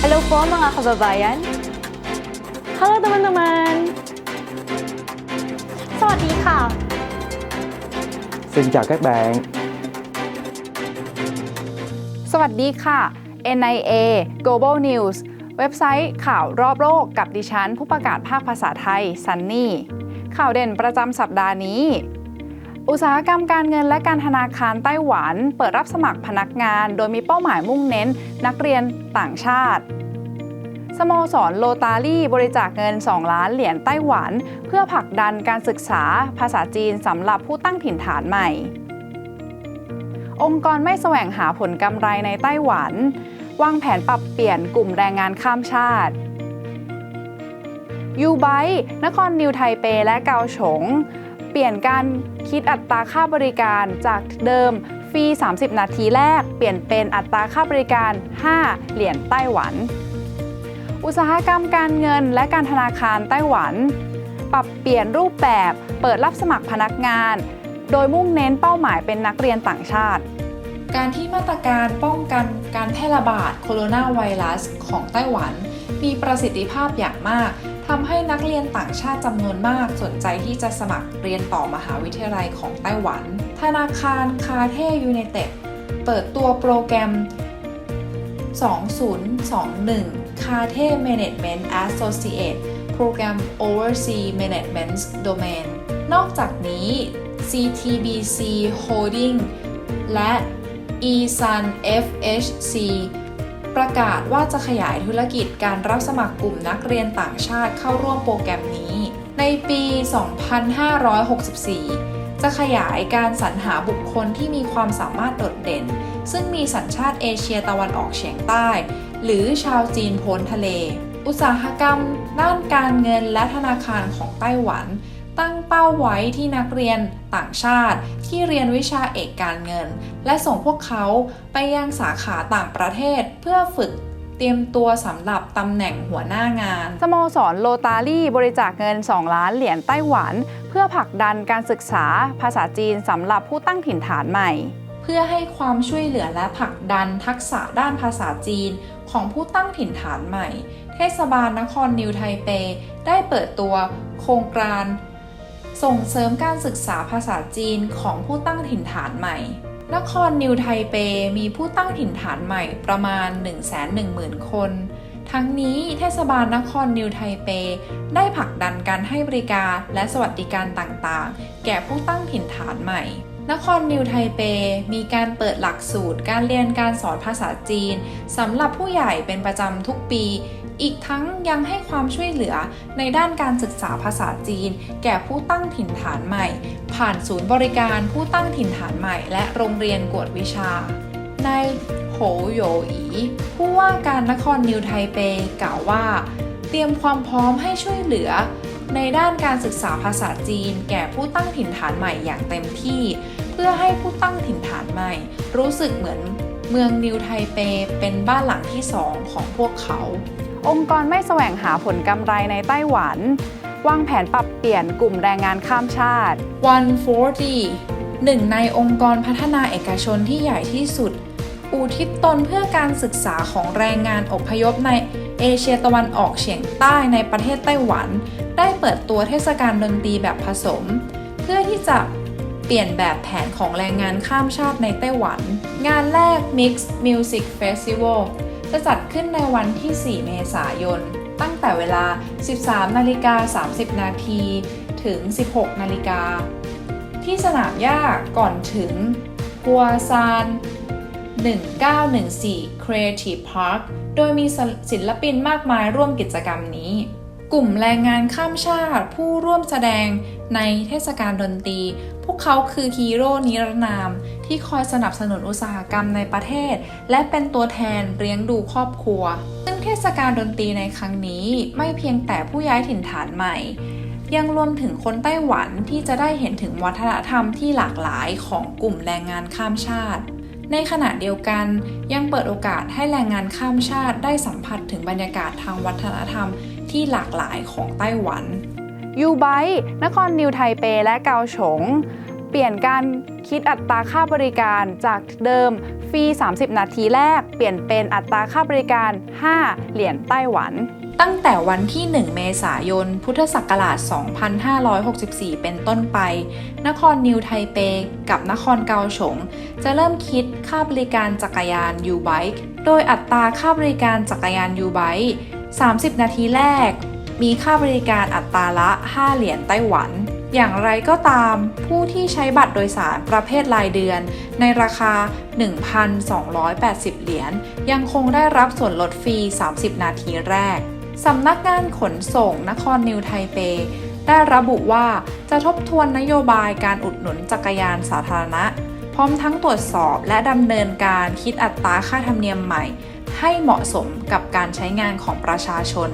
Hello po mga kababayan. Halo teman-teman. สวัสดีค่ะ Xin chào các bạn. สวัสดีค่ะ NIA Global News เว็บไซต์ข่าวรอบโลกกับดิฉัน ผู้ประกาศภาคภาษาไทยซันนี่ข่าวเด่นประจำสัปดาห์นี้ อุตสาหกรรมการเงินและการธนาคารไต้หวัน เปิดรับสมัครพนักงาน โดยมีเป้าหมายมุ่งเน้น นักเรียนต่างชาติ สโมสรโลตารี่บริจาคเงิน 2 ล้านเหรียญไต้หวัน เพื่อผลักดันการศึกษาภาษาจีนสำหรับผู้ตั้งถิ่นฐานใหม่ องค์กรไม่แสวงหาผลกำไรในไต้หวัน วางแผนปรับเปลี่ยนกลุ่มแรงงานข้ามชาติยูไบนครนิวไทเป และเกาฉง เปลี่ยนการคิดอัตราค่าบริการจากเดิมฟรี 30 นาทีแรก เปลี่ยนเป็นอัตราค่าบริการ 5 เหรียญไต้หวัน อุตสาหกรรมการเงินและการธนาคารไต้หวัน ปรับเปลี่ยนรูปแบบเปิดรับสมัครพนักงาน โดยมุ่งเน้นเป้าหมายเป็นนักเรียนต่างชาติ การที่มาตรการป้องกันการแพร่ระบาดโคโรนาไวรัสของไต้หวัน มีประสิทธิภาพอย่างมากทำให้นักเรียนต่างชาติจำนวนมากสนใจที่จะสมัครเรียนต่อมหาวิทยาลัยของไต้หวัน ธนาคารคาเทยูไนเต็ดเปิดตัวโปรแกรม 2021 c a t e Management Associate Program Oversea Management Domain นอกจากนี้ CTBC Holding และ eSun FHC ประกาศว่าจะขยายธุรกิจการรับสมัครกลุ่มนักเรียนต่างชาติเข้าร่วมโปรแกรมนี้ ในปี 2564 จะขยายการสรรหาบุคคลที่มีความสามารถโดดเด่น ซึ่งมีสัญชาติเอเชียตะวันออกเฉียงใต้ หรือชาวจีนพ้นทะเล อุตสาหกรรมด้านการเงินและธนาคารของไต้หวัน ตั้งเป้าไว้ที่นักเรียนต่างชาติที่เรียนวิชาเอกการเงิน และส่งพวกเขาไปยังสาขาต่างประเทศเพื่อฝึกเตรียมตัวสำหรับตำแหน่งหัวหน้างาน สโมสรโลตารี่บริจาคเงิน 2 ล้านเหรียญไต้หวัน เพื่อผลักดันการศึกษาภาษาจีนสำหรับผู้ตั้งถิ่นฐานใหม่ เพื่อให้ความช่วยเหลือและผลักดันทักษะด้านภาษาจีนของผู้ตั้งถิ่นฐานใหม่ เทศบาลนครนิวไทเป ได้เปิดตัวโครงการ ส่งเสริมการศึกษาภาษาจีนของผู้ตั้งถิ่นฐานใหม่ นครนิวไทเปมีผู้ตั้งถิ่นฐานใหม่ประมาณ 110,000 คน ทั้งนี้เทศบาลนครนิวไทเป ได้ผลักดันการให้บริการและสวัสดิการต่างๆ แก่ผู้ตั้งถิ่นฐานใหม่นครนิวไทเป มีการเปิดหลักสูตรการเรียนการสอนภาษาจีนสำหรับผู้ใหญ่เป็นประจำทุกปี อีกทั้งยังให้ความช่วยเหลือในด้านการศึกษาภาษาจีน แก่ผู้ตั้งถิ่นฐานใหม่ ผ่านศูนย์บริการผู้ตั้งถิ่นฐานใหม่ และโรงเรียนกวดวิชา ในโหโยอีผู้ว่าการนครนิวไทเปกล่าวว่า เตรียมความพร้อมให้ช่วยเหลือ ในด้านการศึกษาภาษาจีน แก่ผู้ตั้งถิ่นฐานใหม่อย่างเต็มที่ เพื่อให้ผู้ตั้งถิ่นฐานใหม่ รู้สึกเหมือนเมืองนิวไทเปเป็นบ้านหลังที่สองของพวกเขา องค์กรไม่แสวงหาผลกำไรในไต้หวัน วางแผนปรับเปลี่ยนกลุ่มแรงงานข้ามชาติ 140 หนึ่งในองค์กรพัฒนาเอกชนที่ใหญ่ที่สุด อุทิศตนเพื่อการศึกษาของแรงงานอพยพในเอเชียตะวันออกเฉียงใต้ในประเทศไต้หวัน ได้เปิดตัวเทศกาลดนตรีแบบผสม เพื่อที่จะเปลี่ยนแบบแผนของแรงงานข้ามชาติในไต้หวัน งานแรก Mix Music Festival จะจัดขึ้นในวันที่ 4 เมษายน ตั้งแต่เวลา 13 นาฬิกา 30 นาที ถึง 16 นาฬิกา ที่สนามหญ้าก่อนถึงฮัวซาน1914 Creative Park โดยมีศิลปินมากมายร่วมกิจกรรมนี้ กลุ่มแรงงานข้ามชาติผู้ร่วมแสดงในเทศกาลดนตรี วกเขาคือฮีโร่นิรนาม ที่คอยสนับสนุนอุตสาหกรรมในประเทศ และเป็นตัวแทนเลี้ยงดูครอบครัว ซึ่งเทศกาลดนตรีในครั้งนี้ไม่เพียงแต่ผู้ย้ายถิ่นฐานใหม่ ยังรวมถึงคนไต้หวันที่จะได้เห็นถึงวัฒนธรรมที่หลากหลายของกลุ่มแรงงานข้ามชาติ ในขณะเดียวกันยังเปิดโอกาสให้แรงงานข้ามชาติได้สัมผัสถึงบรรยากาศทางวัฒนธรรมที่หลากหลายของไต้หวัน ยูไบนครนิวไทเป และเกาฉง เปลี่ยนการคิดอัตราค่าบริการจากเดิมฟรี 30 นาทีแรก เปลี่ยนเป็นอัตราค่าบริการ 5 เหรียญไต้หวันตั้งแต่วันที่ 1 เมษายน พุทธศักราช 2564 เป็นต้นไป นครนิวไทเป กับนครเกาฉง จะเริ่มคิดค่าบริการจักรยาน U-Bike โดยอัตราค่าบริการจักรยาน U-Bike 30 นาทีแรก มีค่าบริการอัตราละ 5 เหรียญไต้หวัน อย่างไรก็ตาม ผู้ที่ใช้บัตรโดยสารประเภทรายเดือน ในราคา 1,280 เหรียญยังคงได้รับส่วนลดฟรี 30 นาทีแรกสำนักงานขนส่งนครนิวไทเปได้ระบุว่าจะทบทวนนโยบายการอุดหนุนจักรยานสาธารณะ พร้อมทั้งตรวจสอบและดำเนินการคิดอัตราค่าธรรมเนียมใหม่ ให้เหมาะสมกับการใช้งานของประชาชน